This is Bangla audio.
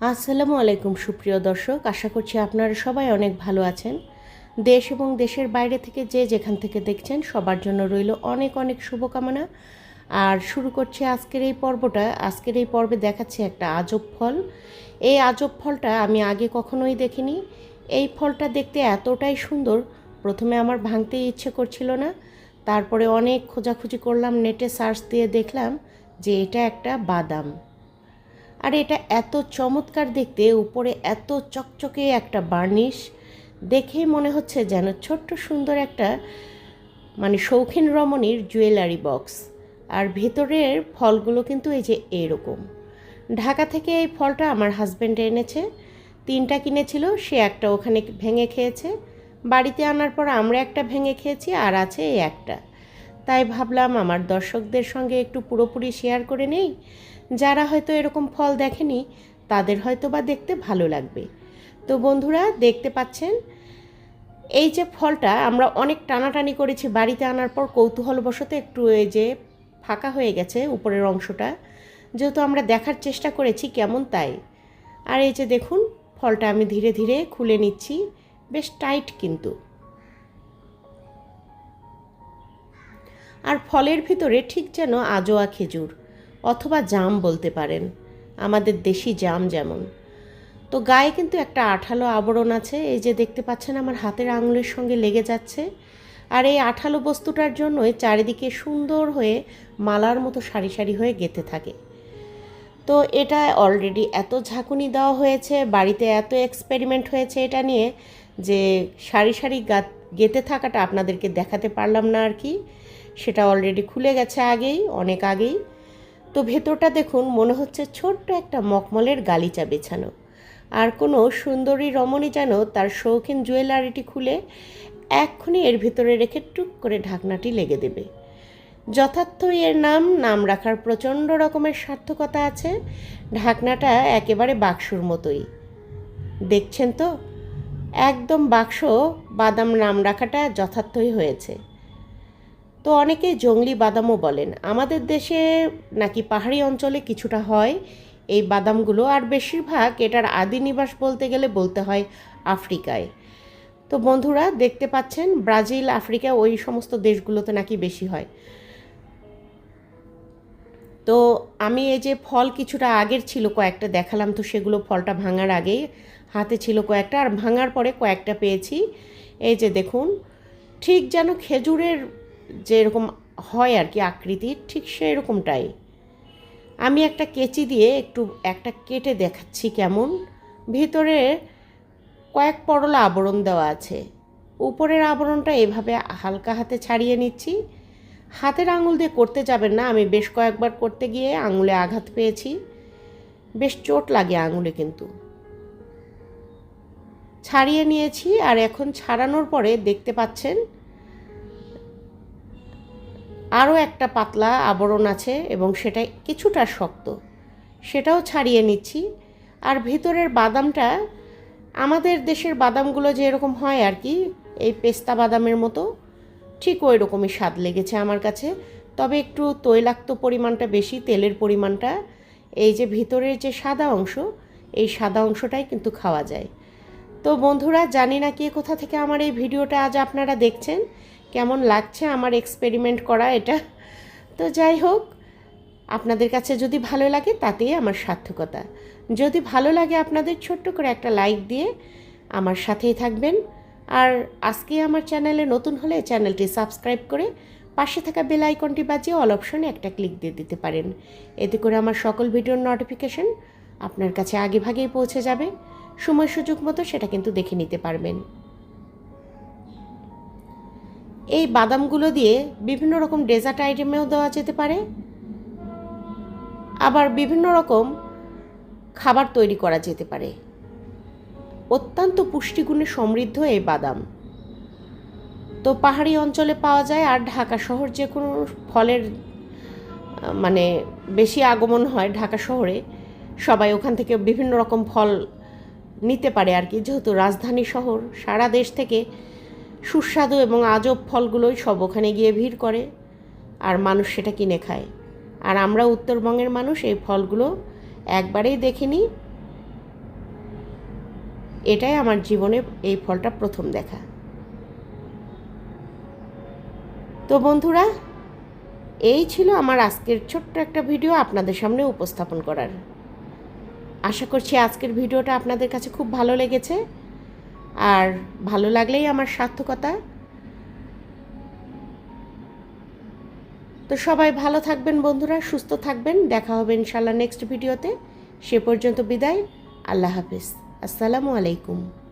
আসসালামু আলাইকুম, সুপ্রিয় দর্শক। আশা করছি আপনারা সবাই অনেক ভালো আছেন। দেশ এবং দেশের বাইরে থেকে যে যেখান থেকে দেখছেন, সবার জন্য রইল অনেক অনেক শুভকামনা। আর শুরু করছি আজকের এই পর্বটা। আজকের এই পর্বে দেখাচ্ছি একটা আজব ফল। এই আজব ফলটা আমি আগে কখনোই দেখিনি। এই ফলটা দেখতে এতটাই সুন্দর, প্রথমে আমার ভাঙতেই ইচ্ছে করছিল না। তারপরে অনেক খোঁজাখুঁজি করলাম, নেটে সার্চ দিয়ে দেখলাম যে এটা একটা বাদাম। আর এটা এত চমৎকার দেখতে, উপরে এত চকচকে একটা বার্নিশ দেখেই মনে হচ্ছে যেন ছোট্ট সুন্দর একটা মানে শৌখিন রমণীর জুয়েলারি বক্স। আর ভেতরের ফলগুলো কিন্তু এই যে এরকম। ঢাকা থেকে এই ফলটা আমার হাজব্যান্ড এনেছে, তিনটা কিনেছিল, সে একটা ওখানে ভেঙে খেয়েছে। বাড়িতে আনার পর আমরা একটা ভেঙে খেয়েছি আর আছে এই একটা। তাই ভাবলাম আমার দর্শকদের সঙ্গে একটু পুরোপুরি শেয়ার করে নেই। যারা হয়তো এরকম ফল দেখেনি, তাদের হয়তো বা দেখতে ভালো লাগবে। তো বন্ধুরা, দেখতে পাচ্ছেন? এই যে ফলটা আমরা অনেক টানাটানি করেছি বাড়িতে আনার পর কৌতূহলবশত একটু এই যে ফাঁকা হয়ে গেছে উপরের অংশটা। যেহেতু আমরা দেখার চেষ্টা করেছি কেমন তাই। আর এই যে দেখুন, ফলটা আমি ধীরে ধীরে খুলে নিচ্ছি, বেশ টাইট কিন্তু। আর ফলের ভিতরে ঠিক যেন আজোয়া খেজুর। অথবা জাম বলতে পারেন। আমাদের দেশি জাম যেমন। তো গায়ে কিন্তু একটা আঠালো আবরণ আছে, এই যে দেখতে পাচ্ছেন আমার হাতের আঙুলের সঙ্গে লেগে যাচ্ছে। আর এই আঠালো বস্তুটার জন্যই চারিদিকে সুন্দর হয়ে মালার মতো সারি সারি হয়ে গেতে থাকে। তো এটা অলরেডি এত ঝাঁকুনি দেওয়া হয়েছে, বাড়িতে এত এক্সপেরিমেন্ট হয়েছে এটা নিয়ে যে সারি সারি গেতে থাকাটা আপনাদেরকে দেখাতে পারলাম না আর কি। সেটা অলরেডি খুলে গেছে আগেই, অনেক আগেই। তো ভেতরটা দেখুন, মনে হচ্ছে ছোট্ট একটা মকমলের গালিচা বেছানো। আর কোনো সুন্দরী রমণী যেন তার শৌখিন জুয়েলারিটি খুলে এক্ষুনি এর ভিতরে রেখে টুক করে ঢাকনাটি লেগে দেবে। যথার্থ এর নাম নাম রাখার প্রচণ্ড রকমের সার্থকতা আছে। ঢাকনাটা একেবারে বাক্সর মতোই। দেখছেন তো? একদম বাক্স, বাদাম নাম রাখাটা যথার্থই হয়েছে। তো অনেকে জঙ্গলি বাদামও বলেন। আমাদের দেশে নাকি পাহাড়ি অঞ্চলে কিছুটা হয় এই বাদামগুলো, আর বেশিরভাগ এটার আদি নিবাস বলতে গেলে বলতে হয় আফ্রিকায়। তো বন্ধুরা, দেখতে পাচ্ছেন, ব্রাজিল, আফ্রিকা, ওই সমস্ত দেশগুলোতে নাকি বেশি হয়। তো আমি এই যে ফল কিছুটা আগের ছিল কয়েকটা দেখালাম, তো সেগুলো ফলটা ভাঙার আগেই হাতে ছিল কয়েকটা, আর ভাঙার পরে কয়েকটা পেয়েছি। এই যে দেখুন, ঠিক যেন খেজুরের যে এরকম হয় আর কি আকৃতির ঠিক সেরকমটাই। আমি একটা কেচি দিয়ে একটু, একটা কেটে দেখাচ্ছি কেমন। ভিতরে কয়েক পরলা আবরণ দেওয়া আছে। উপরের আবরণটা এভাবে হালকা হাতে ছাড়িয়ে নিচ্ছি। হাতের আঙুল দিয়ে করতে যাবেন না, আমি বেশ কয়েকবার করতে গিয়ে আঙুলে আঘাত পেয়েছি। বেশ চোট লাগে আঙুলে কিন্তু। ছাড়িয়ে নিয়েছি আর এখন ছাড়ানোর পরে দেখতে পাচ্ছেন আরও একটা পাতলা আবরণ আছে এবং সেটা কিছুটা শক্ত। সেটাও ছাড়িয়ে নিচ্ছি। আর ভিতরের বাদামটা, আমাদের দেশের বাদামগুলো যে এরকম হয় আর কি, এই পেস্তা বাদামের মতো, ঠিক ওই রকমই স্বাদ লেগেছে আমার কাছে। তবে একটু তৈলাক্ত পরিমাণটা বেশি, তেলের পরিমাণটা। এই যে ভিতরের যে সাদা অংশ, এই সাদা অংশটাই কিন্তু খাওয়া যায়। তো বন্ধুরা, জানি না কে কোথা থেকে আমার এই ভিডিওটা আজ আপনারা দেখছেন। কেমন লাগছে আমার এক্সপেরিমেন্ট করা এটা? তো যাই হোক, আপনাদের কাছে যদি ভালো লাগে তাতেই আমার সার্থকতা। যদি ভালো লাগে আপনাদের ছোট্ট করে একটা লাইক দিয়ে আমার সাথেই থাকবেন। আর আজকে আমার চ্যানেলে নতুন হলে চ্যানেলটি সাবস্ক্রাইব করে পাশে থাকা বেল আইকনটি বাজিয়ে অল অপশনে একটা ক্লিক দিয়ে দিতে পারেন। এতে করে আমার সকল ভিডিওর নোটিফিকেশন আপনার কাছে আগেভাগেই পৌঁছে যাবে। সময় সুযোগ মতো সেটা কিন্তু দেখে নিতে পারবেন। এই বাদামগুলো দিয়ে বিভিন্ন রকম ডেজার্ট আইটেমেও দেওয়া যেতে পারে। আবার বিভিন্ন রকম খাবার তৈরি করা যেতে পারে। অত্যন্ত পুষ্টিগুণে সমৃদ্ধ এই বাদাম। তো পাহাড়ি অঞ্চলে পাওয়া যায় আর ঢাকা শহর যে কোনো ফলের মানে বেশি আগমন হয় ঢাকা শহরে, সবাই ওখান থেকে বিভিন্ন রকম ফল নিতে পারে আর কি। যেহেতু রাজধানী শহর, সারা দেশ থেকে সুস্বাদু এবং আজব ফলগুলোই সব ওখানে গিয়ে ভিড় করে, আর মানুষ সেটা কিনে খায়। আর আমরা উত্তরবঙ্গের মানুষ এই ফলগুলো একবারেই দেখিনি। এটাই আমার জীবনে এই ফলটা প্রথম দেখা। তো বন্ধুরা, এই ছিল আমার আজকের ছোট্ট একটা ভিডিও আপনাদের সামনে উপস্থাপন করার। আশা করছি আজকের ভিডিওটা আপনাদের কাছে খুব ভালো লেগেছে। আর ভালো লাগলেই আমার সার্থকতা। তো সবাই ভালো থাকবেন বন্ধুরা, সুস্থ থাকবেন। দেখা হবে ইনশাল্লাহ নেক্সট ভিডিওতে সে পর্যন্ত বিদায়। আল্লাহ হাফিজ। আসসালামু আলাইকুম।